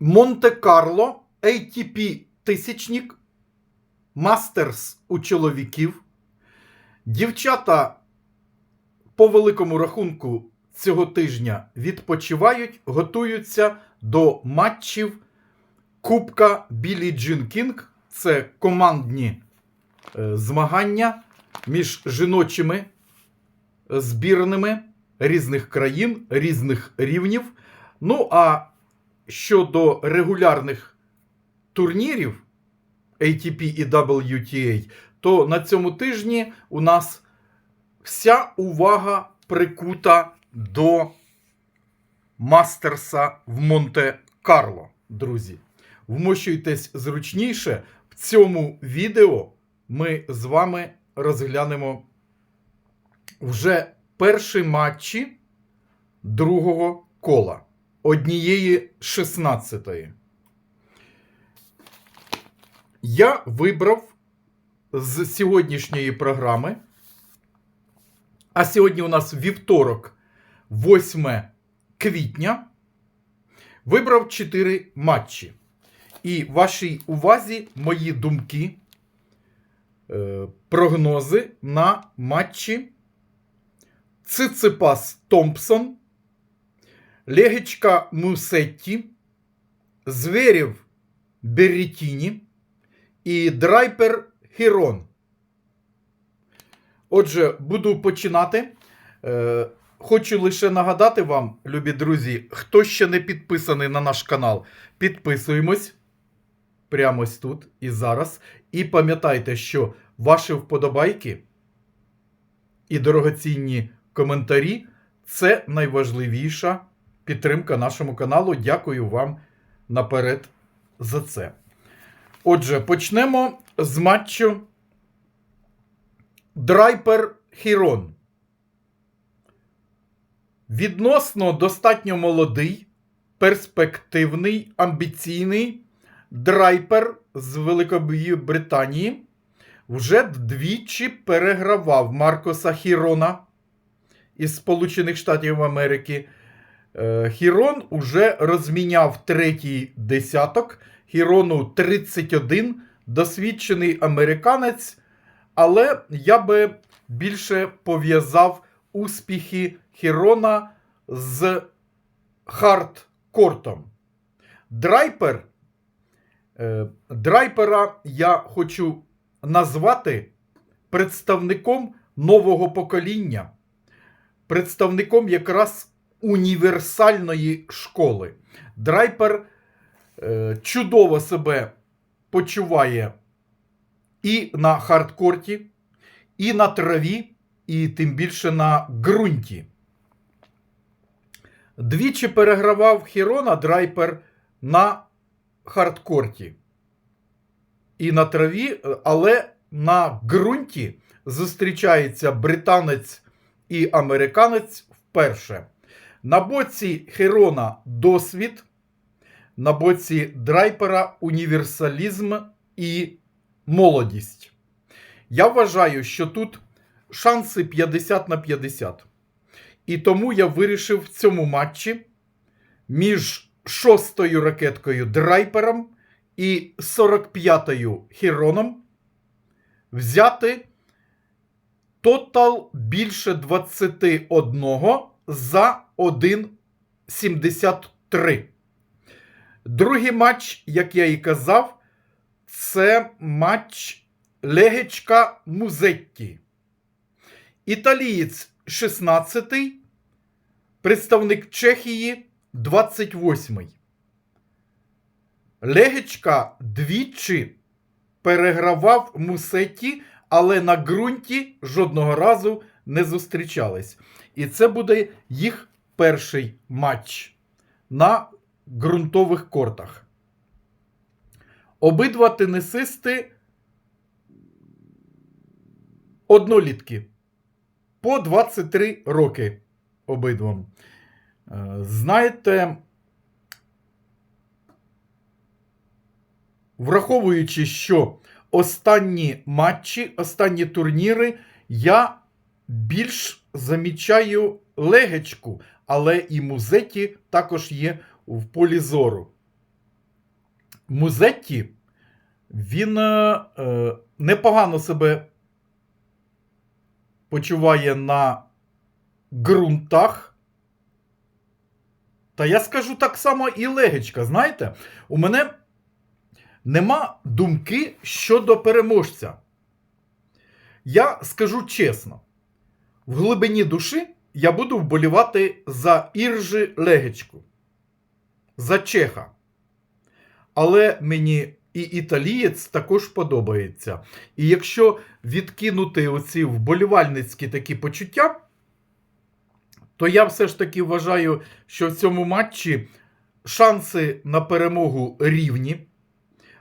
Монте-Карло, ATP тисячник, Мастерс у чоловіків. Дівчата по великому рахунку цього тижня відпочивають, готуються до матчів Кубка Білі Джин Кінг. Це командні е, змагання між жіночими збірними різних країн, різних рівнів. Ну а щодо регулярних турнірів ATP і WTA, то на цьому тижні у нас вся увага прикута до Мастерса в Монте-Карло, друзі. Вмощуйтесь зручніше. В цьому відео ми з вами розглянемо вже перші матчі другого кола однієї 16-ї. Я вибрав з сьогоднішньої програми. А сьогодні у нас вівторок, 8 квітня. Вибрав 4 матчі. І вашій увазі мої думки, е, прогнози на матчі Циципас Томпсон, Легечка Мусетті, Зверєв Беретіні і Драйпер Хірон. Отже, буду починати. Е, Хочу лише нагадати вам, любі друзі, хто ще не підписаний на наш канал, підписуємось прямо ось тут і зараз. І пам'ятайте, що ваші вподобайки і дорогоцінні коментарі це найважливіша підтримка нашому каналу. Дякую вам наперед за це. Отже, почнемо з матчу Драйпер Хірон. Відносно достатньо молодий, перспективний, амбіційний драйпер з Великої Британії вже двічі перегравав Маркоса Хірона із Сполучених Штатів Америки. Е, Хірон уже розміняв третій десяток. Хірону 31, досвідчений американець. Але я би більше пов'язав успіхи Хірона з хардкортом. Драйпер. е, Драйпера я хочу назвати представником нового покоління, представником якраз універсальної школи. Драйпер е, чудово себе почуває і на хардкорті, і на траві, і тим більше на ґрунті. Двічі перегравав Хірона Драйпер на хардкорті. І на траві, але на ґрунті зустрічається британець і американець вперше. На боці Херона досвід, на боці Драйпера універсалізм і молодість. Я вважаю, що тут шанси 50 на 50. І тому я вирішив в цьому матчі між шостою ракеткою Драйпером і 45-ю Хіроном взяти тотал більше 21 за 1,73. Другий матч, як я і казав, це матч Легечка Музетті. Італієць 16-й, представник Чехії 28-й. Легечка двічі перегравав Мусетті, але на ґрунті жодного разу не зустрічались. І це буде їх перший матч на ґрунтових кортах. Обидва тенісисти однолітки. По 23 роки обидвом. Е, Знаєте, враховуючи, що останні матчі, останні турніри, я більш замічаю легечку, але і музеті також є в полі зору. Музетті він е, непогано себе почуває на ґрунтах. Та я скажу так само і легечка. Знаєте, у мене нема думки щодо переможця. Я скажу чесно, в глибині душі я буду вболівати за Іржи Легечку, за Чеха. Але мені і італієць також подобається. І якщо відкинути оці вболівальницькі такі почуття, то я все ж таки вважаю, що в цьому матчі шанси на перемогу рівні.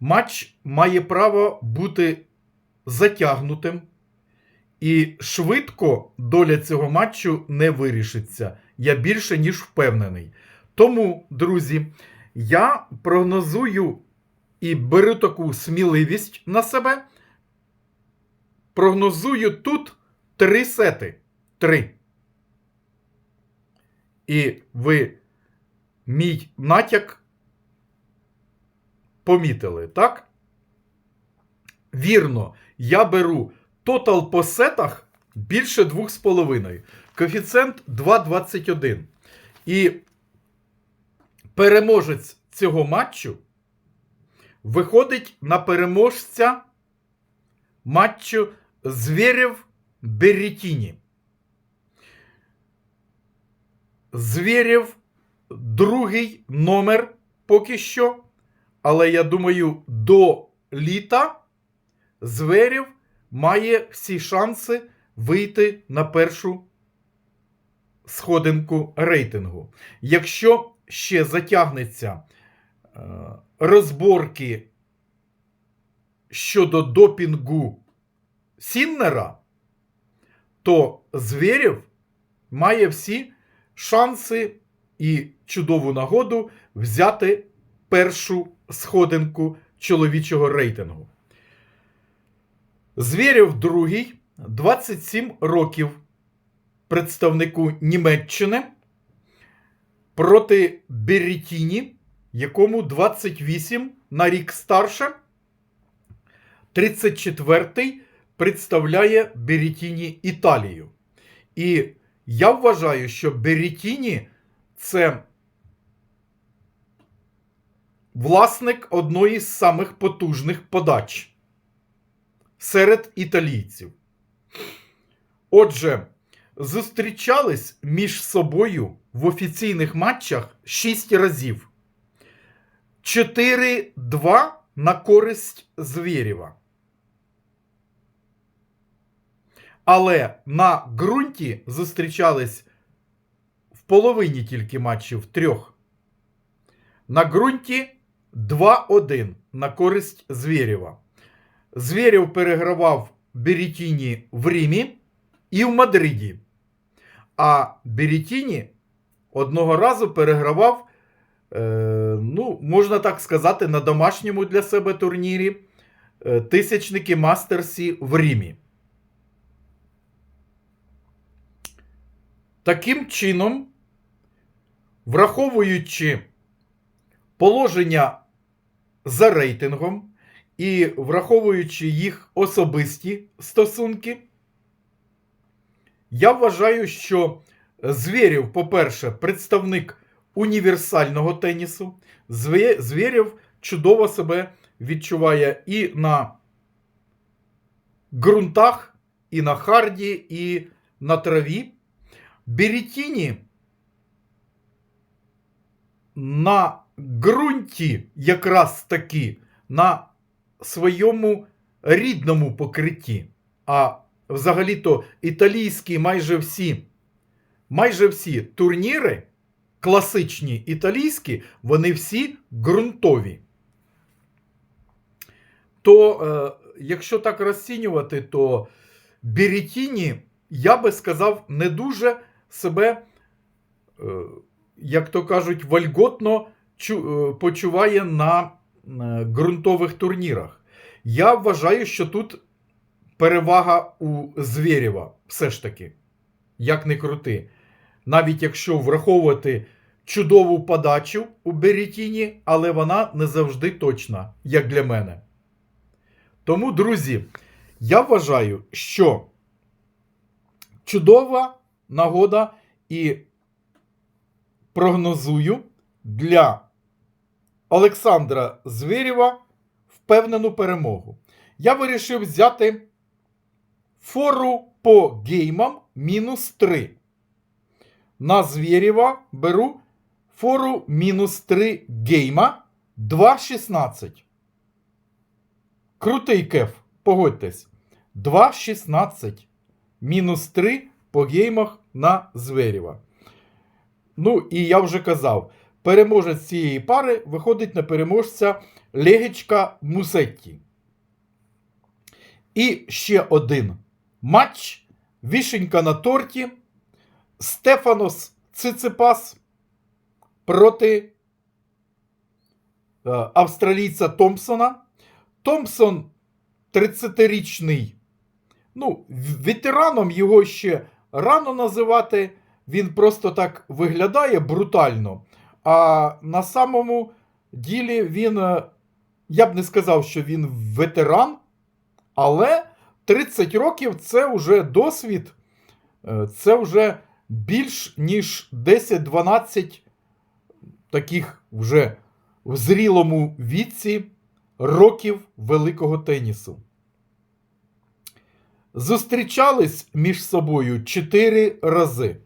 Матч має право бути затягнутим. І швидко доля цього матчу не вирішиться. Я більше ніж впевнений. Тому, друзі, я прогнозую і беру таку сміливість на себе. Прогнозую тут три сети. Три. І ви мій натяк помітили, так? Вірно, я беру тотал по сетах більше 2,5. Коефіцієнт 2,21. І переможець цього матчу виходить на переможця матчу Звєрєв Беретіні. Звєрєв другий номер поки що. Але я думаю, до літа Зверєв має всі шанси вийти на першу сходинку рейтингу. Якщо ще затягнеться е, розборки щодо допінгу Сіннера, то Звєрєв має всі шанси і чудову нагоду взяти першу сходинку чоловічого рейтингу. Звєрєв другий, 27 років представнику Німеччини проти Беретіні, якому 28 на рік старше. 34-й представляє Беретіні Італію. І я вважаю, що Беретіні це власник одної з самих потужних подач серед італійців. Отже, зустрічались між собою в офіційних матчах 6 разів. 4-2 на користь Звєрєва. Але на ґрунті зустрічались в половині тільки матчів трьох. На ґрунті 2-1 на користь Звєрєва. Звєрєв перегравав Беретіні в Римі і в Мадриді. А Беретіні одного разу перегравав, е, ну, можна так сказати, на домашньому для себе турнірі е, тисячники Мастерсі в Римі. Таким чином, враховуючи положення за рейтингом і враховуючи їх особисті стосунки, я вважаю, що Звєрєв, по-перше, представник універсального тенісу. Звєрєв чудово себе відчуває і на ґрунтах, і на харді, і на траві. Беретіні на ґрунті якраз таки на своєму рідному покритті. А взагалі-то італійські майже всі, майже всі турніри, класичні італійські, вони всі ґрунтові. То, е, якщо так розцінювати, то Беретіні, я би сказав, не дуже себе, е, як то кажуть, вольготно е, почуває на ґрунтових турнірах. Я вважаю, що тут перевага у Звєрєва все ж таки, як не крути. Навіть якщо враховувати чудову подачу у Беретіні, але вона не завжди точна, як для мене. Тому, друзі, я вважаю, що чудова нагода і прогнозую для Олександра Звєрєва впевнену перемогу. Я вирішив взяти фору по геймам мінус 3. На Звєрєва беру фору мінус 3 гейма 2.16. Крутий кеф, погодьтесь. 2.16. Мінус 3 по геймах на Зверєва. Ну, і я вже казав, переможець цієї пари виходить на переможця Легечка Мусетті. І ще один матч. Вішенька на торті. Стефанос Циципас проти е, австралійця Томпсона. Томпсон 30-річний. Ну, ветераном його ще рано називати. Він просто так виглядає брутально. А на самому ділі він, е, я б не сказав, що він ветеран, але 30 років це вже досвід, е, це вже більш ніж 10-12 таких вже в зрілому віці років великого тенісу. Зустрічались між собою 4 рази.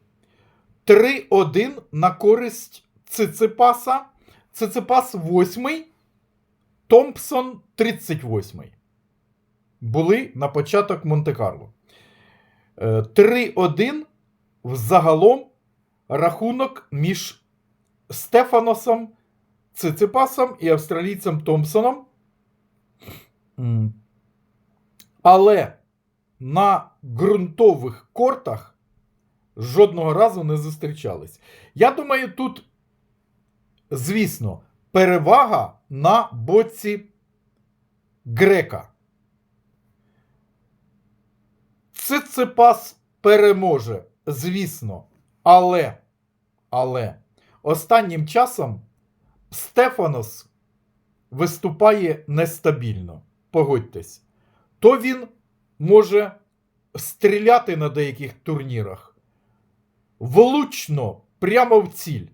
3-1 на користь Циципаса. Циципас 8, Томпсон 38. Були на початок Монте-Карло. 3-1 взагалом рахунок між Стефаносом Циципасом і австралійцем Томпсоном. Але на ґрунтових кортах жодного разу не зустрічались. Я думаю, тут, звісно, перевага на боці грека. Циципас переможе, звісно, але, але останнім часом Стефанос виступає нестабільно. Погодьтесь. То він може стріляти на деяких турнірах влучно, прямо в ціль.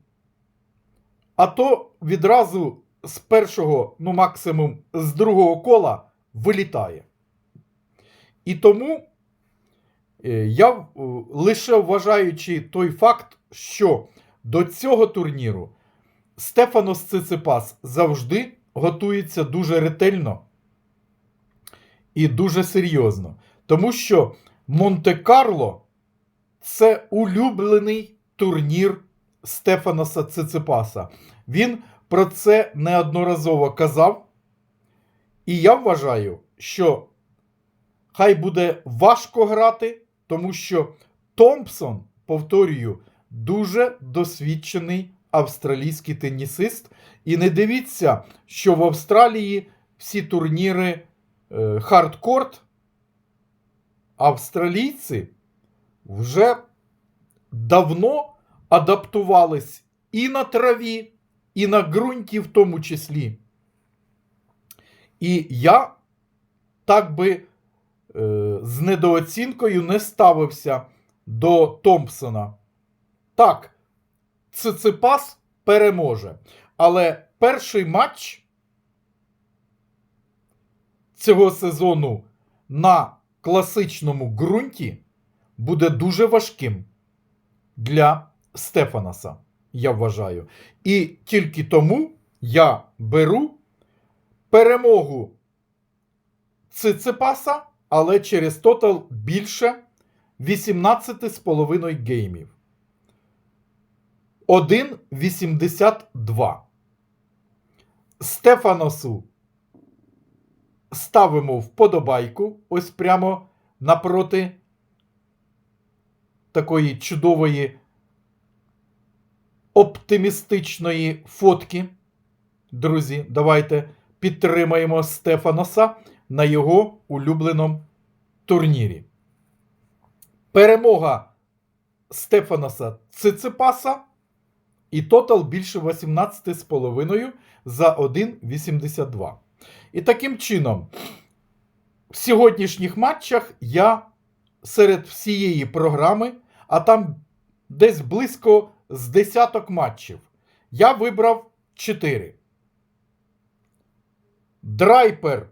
А то відразу з першого, ну максимум з другого кола вилітає. І тому е, я е, лише вважаючи той факт, що до цього турніру Стефанос Циципас завжди готується дуже ретельно і дуже серйозно. Тому що Монте-Карло це улюблений турнір Стефаноса Циципаса. Він про це неодноразово казав. І я вважаю, що хай буде важко грати, тому що Томпсон, повторюю, дуже досвідчений австралійський тенісист. І не дивіться, що в Австралії всі турніри е, хардкорт, австралійці вже давно адаптувались і на траві, і на ґрунті в тому числі. І я так би е, з недооцінкою не ставився до Томпсона. Так, Циципас переможе. Але перший матч цього сезону на класичному ґрунті буде дуже важким для Стефанаса, я вважаю. І тільки тому я беру перемогу Циципаса, але через тотал більше 18,5 геймів. 1,82. Стефаносу ставимо вподобайку ось прямо напроти такої чудової оптимістичної фотки. Друзі, давайте підтримаємо Стефаноса на його улюбленому турнірі. Перемога Стефаноса Циципаса. І тотал більше 18,5 за 1,82. І таким чином, в сьогоднішніх матчах я серед всієї програми, а там десь близько з десяток матчів, я вибрав 4. Драйпер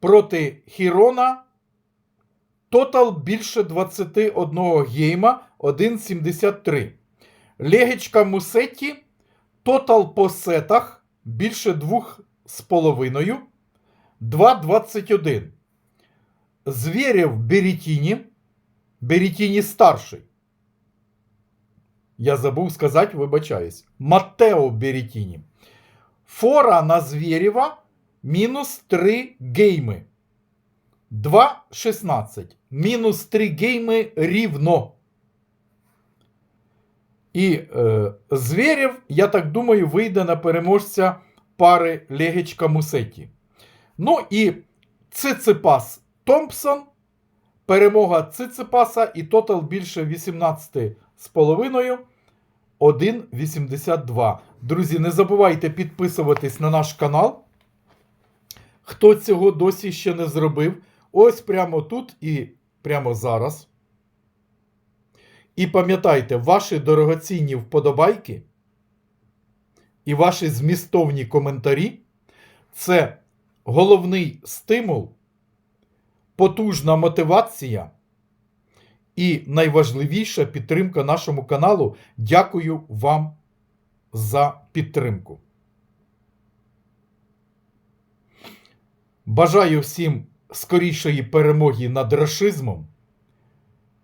проти Хірона. Тотал більше 21 гейма 1,73. Легечка Мусетті. Тотал по сетах більше 2,5. 2,21. Звєрєв Беретіні. Беретіні старший. Я забув сказати, вибачаюсь. Маттео Беретіні. Фора на Звєрєва мінус 3 гейми. 2,16. Мінус 3 гейми рівно. І е, Звєрєв, я так думаю, вийде на переможця пари Легечка Мусеті. Ну і Циципас Томпсон. Перемога Циципаса і тотал більше 18,5. 1,82. Друзі, не забувайте підписуватись на наш канал. Хто цього досі ще не зробив, ось прямо тут і прямо зараз. І пам'ятайте, ваші дорогоцінні вподобайки і ваші змістовні коментарі це головний стимул, потужна мотивація і найважливіша підтримка нашому каналу. Дякую вам за підтримку. Бажаю всім скорішої перемоги над рашизмом.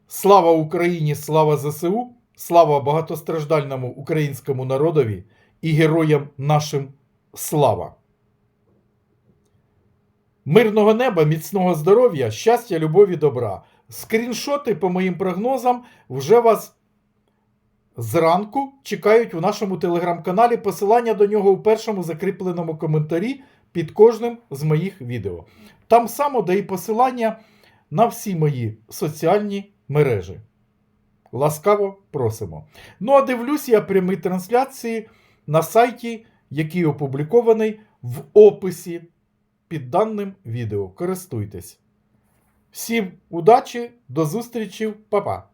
Слава Україні, слава ЗСУ, слава багатостраждальному українському народові і героям нашим слава. Мирного неба, міцного здоров'я, щастя, любові, добра. Скріншоти, по моїм прогнозам, вже вас зранку чекають в нашому телеграм-каналі. Посилання до нього у першому закріпленому коментарі під кожним з моїх відео. Там само, де і посилання на всі мої соціальні мережі. Ласкаво просимо. Ну, а дивлюсь я прямі трансляції на сайті, який опублікований в описі під даним відео. Користуйтесь. Всім удачі, до зустрічі, па-па!